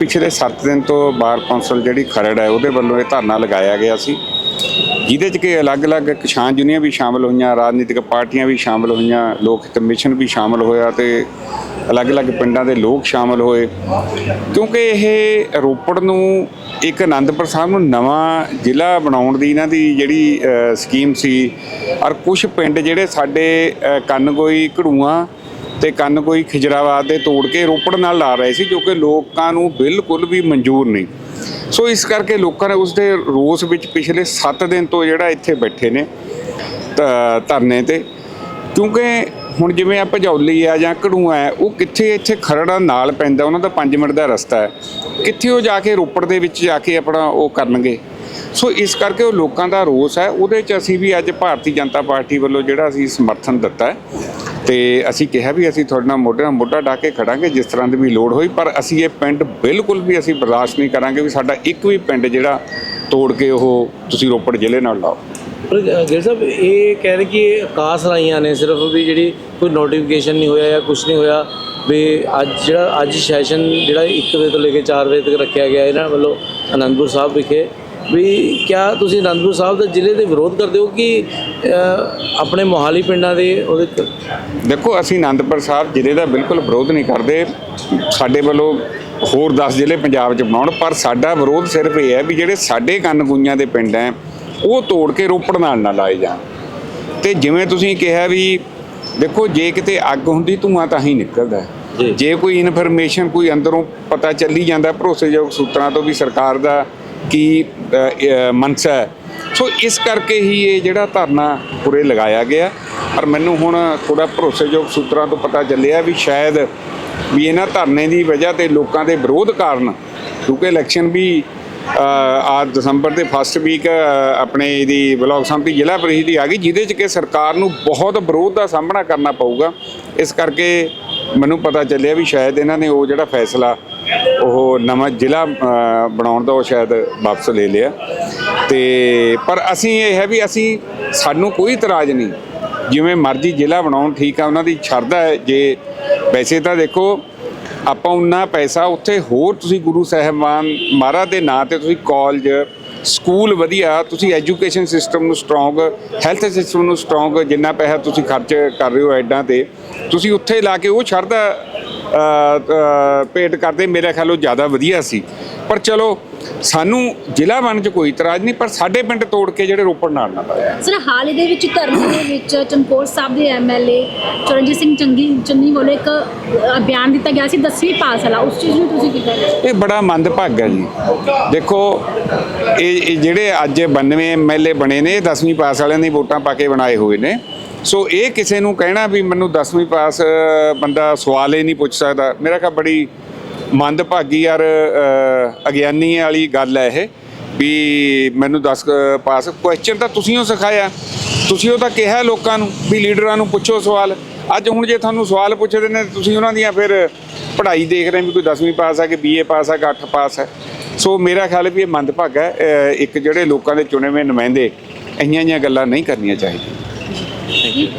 ਪਿਛਲੇ 7 ਦਿਨ ਤੋਂ ਬਾਰ ਕੌਂਸਲ ਜਿਹੜੀ ਖਰੜ ਹੈ, ਉਹਦੇ ਵੱਲੋਂ ਇਹ ਧਰਨਾ ਲਗਾਇਆ ਗਿਆ ਸੀ। ਜਿਹਦੇ 'ਚ ਕਿ ਅਲੱਗ-ਅਲੱਗ ਕਿਸਾਨ ਯੂਨੀਅਨ ਵੀ ਸ਼ਾਮਲ ਹੋਈਆਂ, ਰਾਜਨੀਤਿਕ ਪਾਰਟੀਆਂ ਵੀ ਸ਼ਾਮਲ ਹੋਈਆਂ, ਲੋਕ ਹਿੱਤ ਮਿਸ਼ਨ ਵੀ ਸ਼ਾਮਲ ਹੋਇਆ ਤੇ ਅਲੱਗ-ਅਲੱਗ ਪਿੰਡਾਂ ਦੇ ਲੋਕ ਸ਼ਾਮਲ ਹੋਏ। ਕਿਉਂਕਿ ਇਹ ਰੋਪੜ ਨੂੰ ਇੱਕ ਆਨੰਦਪੁਰ ਸਾਹਿਬ ਨੂੰ ਨਵਾਂ ਜ਼ਿਲ੍ਹਾ ਬਣਾਉਣ ਦੀ ਇਹਨਾਂ ਦੀ ਜਿਹੜੀ ਸਕੀਮ ਸੀ, ਔਰ ਕੁਝ ਪਿੰਡ ਜਿਹੜੇ ਸਾਡੇ ਕੰਨਗੋਈ, ਘੜੂਆਂ ਤੇ ਕੰਨ ਕੋਈ ਖਿਜਰਾਬਾਦ ਦੇ ਤੋੜ ਕੇ ਰੋਪੜ ਨਾਲ ਲਾ ਰਹੇ ਸੀ, ਜੋ ਕਿ ਲੋਕਾਂ ਨੂੰ ਬਿਲਕੁਲ ਵੀ ਮਨਜ਼ੂਰ ਨਹੀਂ। ਸੋ ਇਸ ਕਰਕੇ ਲੋਕਾਂ ਨੇ ਉਸ ਦੇ ਰੋਸ ਵਿੱਚ ਪਿਛਲੇ 7 ਦਿਨ ਤੋਂ ਜਿਹੜਾ ਇੱਥੇ ਬੈਠੇ ਨੇ ਧਰਨੇ ਤੇ। ਕਿਉਂਕਿ ਹੁਣ ਜਿਵੇਂ ਆ ਭਜੌਲੀ ਆ ਜਾਂ ਘੜੂਆ ਹੈ ਉਹ ਕਿੱਥੇ ਇੱਥੇ ਖਰੜਾ ਨਾਲ ਪੈਂਦਾ, ਉਹਨਾਂ ਦਾ 5 ਮਿੰਟ ਦਾ ਰਸਤਾ ਹੈ। ਕਿੱਥੇ ਉਹ ਜਾ ਕੇ ਰੋਪੜ ਦੇ ਵਿੱਚ ਜਾ ਕੇ ਆਪਣਾ ਉਹ ਕਰਨਗੇ? ਸੋ ਇਸ ਕਰਕੇ ਉਹ ਲੋਕਾਂ ਦਾ ਰੋਸ ਹੈ। ਉਹਦੇ 'ਚ ਅਸੀਂ ਵੀ ਅੱਜ ਭਾਰਤੀ ਜਨਤਾ ਪਾਰਟੀ ਵੱਲੋਂ ਜਿਹੜਾ ਅਸੀਂ ਸਮਰਥਨ ਦਿੱਤਾ ਹੈ ਤੇ ਅਸੀਂ ਕਿਹਾ ਵੀ ਅਸੀਂ ਤੁਹਾਡੇ ਨਾਲ ਮੋਢੇ ਨਾਲ ਮੋਢਾ ਢਾ ਕੇ ਖੜਾਂਗੇ ਜਿਸ ਤਰ੍ਹਾਂ ਦੀ ਵੀ ਲੋੜ ਹੋਈ, ਪਰ ਅਸੀਂ ਇਹ ਪਿੰਡ ਬਿਲਕੁਲ ਵੀ ਅਸੀਂ ਬਰਦਾਸ਼ਤ ਨਹੀਂ ਕਰਾਂਗੇ ਵੀ ਸਾਡਾ ਇੱਕ ਵੀ ਪਿੰਡ ਜਿਹੜਾ ਤੋੜ ਕੇ ਉਹ ਤੁਸੀਂ ਰੋਪੜ ਜ਼ਿਲ੍ਹੇ ਨਾਲ ਲਾਓ। ਪਰ ਗਿਲ ਸਾਹਿਬ, ਇਹ ਕਹਿ ਰਹੇ ਕਿ ਇਹ ਆਕਾਸ਼ ਰਾਈਆਂ ਨੇ ਸਿਰਫ ਵੀ ਜਿਹੜੀ ਕੋਈ ਨੋਟੀਫਿਕੇਸ਼ਨ ਨਹੀਂ ਹੋਇਆ ਜਾਂ ਕੁਝ ਨਹੀਂ ਹੋਇਆ, ਵੀ ਅੱਜ ਜਿਹੜਾ ਅੱਜ ਸੈਸ਼ਨ ਜਿਹੜਾ 1 ਵਜੇ ਤੋਂ ਲੈ ਕੇ 4 ਵਜੇ ਤੱਕ ਰੱਖਿਆ ਗਿਆ, ਇਹਨਾਂ ਵੱਲੋਂ ਅਨੰਦਪੁਰ ਸਾਹਿਬ ਵਿਖੇ ਵੀ ਕਿਆ ਤੁਸੀਂ ਅਨੰਦਪੁਰ ਸਾਹਿਬ ਦੇ ਜ਼ਿਲ੍ਹੇ ਦੇ ਵਿਰੋਧ ਕਰਦੇ ਹੋ ਕਿ ਆਪਣੇ ਮੋਹਾਲੀ ਪਿੰਡਾਂ ਦੇ ਉਹਦੇ ਦੇਖੋ ਅਸੀਂ ਆਨੰਦਪੁਰ ਸਾਹਿਬ ਜ਼ਿਲ੍ਹੇ ਦਾ ਬਿਲਕੁਲ ਵਿਰੋਧ ਨਹੀਂ ਕਰਦੇ। ਸਾਡੇ ਵੱਲੋਂ ਹੋਰ 10 ਜ਼ਿਲ੍ਹੇ ਪੰਜਾਬ 'ਚ ਬਣਾਉਣ ਪਰ ਸਾਡਾ ਵਿਰੋਧ ਸਿਰਫ ਇਹ ਹੈ ਵੀ ਜਿਹੜੇ ਸਾਡੇ ਕੰਨਗੂਈਆਂ ਦੇ ਪਿੰਡ ਹੈ ਉਹ ਤੋੜ ਕੇ ਰੋਪੜ ਨਾਲ ਨਾ ਲਾਏ ਜਾਣ। ਤੇ ਜਿਵੇਂ ਤੁਸੀਂ ਕਿਹਾ ਵੀ ਦੇਖੋ ਜੇ ਕਿਤੇ ਅੱਗ ਹੁੰਦੀ ਧੂਆਂ ਤਾਂ ਹੀ ਨਿਕਲਦਾ। ਜੇ ਕੋਈ ਇਨਫੋਰਮੇਸ਼ਨ ਕੋਈ ਅੰਦਰੋਂ ਪਤਾ ਚੱਲੀ ਜਾਂਦਾ ਭਰੋਸੇਯੋਗ ਸੂਤਰਾਂ ਤੋਂ ਵੀ ਸਰਕਾਰ ਦਾ ਕੀ ਅ, ਮਨਸਾ ਹੈ। ਸੋ ਇਸ ਕਰਕੇ ਹੀ ਇਹ ਜਿਹੜਾ ਧਰਨਾ ਪੂਰੇ ਲਗਾਇਆ ਗਿਆ। ਪਰ ਮੈਨੂੰ ਹੁਣ ਥੋੜਾ ਭਰੋਸੇਯੋਗ ਸੂਤਰਾਂ ਤੋਂ ਪਤਾ ਚੱਲਿਆ ਵੀ ਸ਼ਾਇਦ ਵੀ ਇਹਨਾਂ ਧਰਨੇ ਦੀ ਵਜ੍ਹਾ ਤੇ ਲੋਕਾਂ ਦੇ ਵਿਰੋਧ ਕਾਰਨ ਕਿਉਂਕਿ ਇਲੈਕਸ਼ਨ ਵੀ ਆ ਦਸੰਬਰ ਦੇ ਫਸਟ ਵੀਕ ਆਪਣੇ ਇਹਦੀ ਬਲਾਕ ਸੰਮਤੀ ਜ਼ਿਲ੍ਹਾ ਪ੍ਰੀਸ਼ਦ ਦੀ ਆ ਗਈ ਜਿਹਦੇ ਚ ਕਿ ਸਰਕਾਰ ਨੂੰ ਬਹੁਤ ਵਿਰੋਧ ਦਾ ਸਾਹਮਣਾ ਕਰਨਾ ਪਊਗਾ। ਇਸ ਕਰਕੇ ਮੈਨੂੰ ਪਤਾ ਚੱਲਿਆ ਵੀ ਸ਼ਾਇਦ ਇਹਨਾਂ ਨੇ ਉਹ ਜਿਹੜਾ ਫੈਸਲਾ ਉਹ ਨਵਾਂ ਜ਼ਿਲ੍ਹਾ ਬਣਾਉਣ ਦਾ ਉਹ ਸ਼ਾਇਦ ਵਾਪਸ ਲੈ ਲਿਆ। ਤੇ ਪਰ ਅਸੀਂ ਇਹ ਹੈ ਵੀ ਅਸੀਂ, ਸਾਨੂੰ ਕੋਈ ਇਤਰਾਜ਼ ਨਹੀਂ। ਜਿਵੇਂ ਮਰਜ਼ੀ ਜ਼ਿਲ੍ਹਾ ਬਣਾਉਣ, ਠੀਕ ਆ, ਉਹਨਾਂ ਦੀ ਸ਼ਰਧਾ ਹੈ। ਜੇ ਪੈਸੇ ਤਾਂ ਦੇਖੋ, ਆਪਾਂ ਉਨਾ ਪੈਸਾ ਉੱਥੇ ਹੋਰ ਤੁਸੀਂ ਗੁਰੂ ਸਾਹਿਬਾਨ ਮਹਾਰਾਜ ਦੇ ਨਾਂ ਤੇ ਤੁਸੀਂ ਕਾਲਜ ਸਕੂਲ ਵਧੀਆ, ਤੁਸੀਂ ਐਜੂਕੇਸ਼ਨ ਸਿਸਟਮ ਨੂੰ ਸਟਰੋਂਗ ਹੈਲਥ ਸਿਸਟਮ ਨੂੰ ਸਟਰੋਂਗ ਜਿੰਨਾ ਪੈਸਾ ਤੁਸੀਂ ਖਰਚ ਕਰ ਰਹੇ ਹੋ ਐਡਾਂ ਤੇ, ਤੁਸੀਂ ਉੱਥੇ ਲਾ ਕੇ ਉਹ ਸ਼ਰਧਾ ਭੇਟ ਕਰਦੇ ਮੇਰੇ ਖਿਆਲ ਉਹ ਜ਼ਿਆਦਾ ਵਧੀਆ ਸੀ। ਪਰ ਚਲੋ ਸਾਨੂੰ ਜ਼ਿਲ੍ਹਾ ਬਣਨ 'ਚ ਕੋਈ ਇਤਰਾਜ਼ ਨਹੀਂ ਪਰ ਸਾਡੇ ਪਿੰਡ ਤੋੜ ਕੇ ਜਿਹੜੇ ਰੋਪੜ ਨਾਲ ਨਾ ਪਾਇਆ ਸਰ ਹਾਲ ਹੀ ਦੇ ਵਿੱਚ ਧਰਨੇ ਦੇ ਵਿੱਚ ਚਮਕੌਰ ਸਾਹਿਬ ਦੇ ਐਮਐਲਏ ਚਰਨਜੀਤ ਸਿੰਘ ਚੰਗੀ ਚੰਨੀ ਵੱਲੋਂ ਇੱਕ ਬਿਆਨ ਦਿੱਤਾ ਗਿਆ ਸੀ 10ਵੀਂ ਪਾਸ ਵਾਲਾ। ਉਸ ਚੀਜ਼ ਨੂੰ ਤੁਸੀਂ ਕੀ ਕਹਿੰਦੇ ਇਹ ਬੜਾ ਮੰਦਭਾਗਾ ਜੀ। ਦੇਖੋ ਇਹ ਜਿਹੜੇ ਅੱਜ 92 ਐਮਐਲਏ ਬਣੇ ਨੇ ਇਹ 10ਵੀਂ ਪਾਸ ਵਾਲਿਆਂ ਦੀ ਵੋਟਾਂ ਪਾ ਕੇ ਬਣਾਏ ਹੋਏ ਨੇ ਸੋ ਇਹ ਕਿਸੇ ਨੂੰ ਕਹਿਣਾ ਵੀ ਮੈਨੂੰ 10ਵੀਂ ਪਾਸ ਬੰਦਾ ਸਵਾਲ ਹੀ ਨਹੀਂ ਪੁੱਛ ਸਕਦਾ। ਮੇਰਾ ਖਿਆਲ ਬੜੀ ਮੰਦਭਾਗੀ ਯਾਰ ਅਗਿਆਨੀ ਵਾਲੀ ਗੱਲ ਹੈ ਇਹ, ਵੀ ਮੈਨੂੰ 10 ਪਾਸ ਕੁਐਸਚਨ ਤਾਂ ਤੁਸੀਂ ਉਹ ਸਿਖਾਇਆ। ਤੁਸੀਂ ਉਹ ਤਾਂ ਕਿਹਾ ਲੋਕਾਂ ਨੂੰ ਵੀ ਲੀਡਰਾਂ ਨੂੰ ਪੁੱਛੋ ਸਵਾਲ। ਅੱਜ ਹੁਣ ਜੇ ਤੁਹਾਨੂੰ ਸਵਾਲ ਪੁੱਛਦੇ ਨੇ, ਤੁਸੀਂ ਉਹਨਾਂ ਦੀਆਂ ਫਿਰ ਪੜ੍ਹਾਈ ਦੇਖ ਰਹੇ ਵੀ ਕੋਈ 10ਵੀਂ ਪਾਸ ਹੈ ਕਿ ਬੀਏ ਪਾਸ ਹੈ ਕਿ 8 ਪਾਸ ਹੈ ਸੋ ਮੇਰਾ ਖਿਆਲ ਵੀ ਇਹ ਮੰਦਭਾਗਾ ਹੈ ਇੱਕ ਜਿਹੜੇ ਲੋਕਾਂ ਦੇ ਚੁਣੇ ਹੋਏ ਨੁਮਾਇੰਦੇ ਇੰਨੀਆਂ ਜਿਹੀਆਂ ਗੱਲਾਂ ਨਹੀਂ ਕਰਨੀਆਂ ਚਾਹੀਦੀਆਂ। Thank you.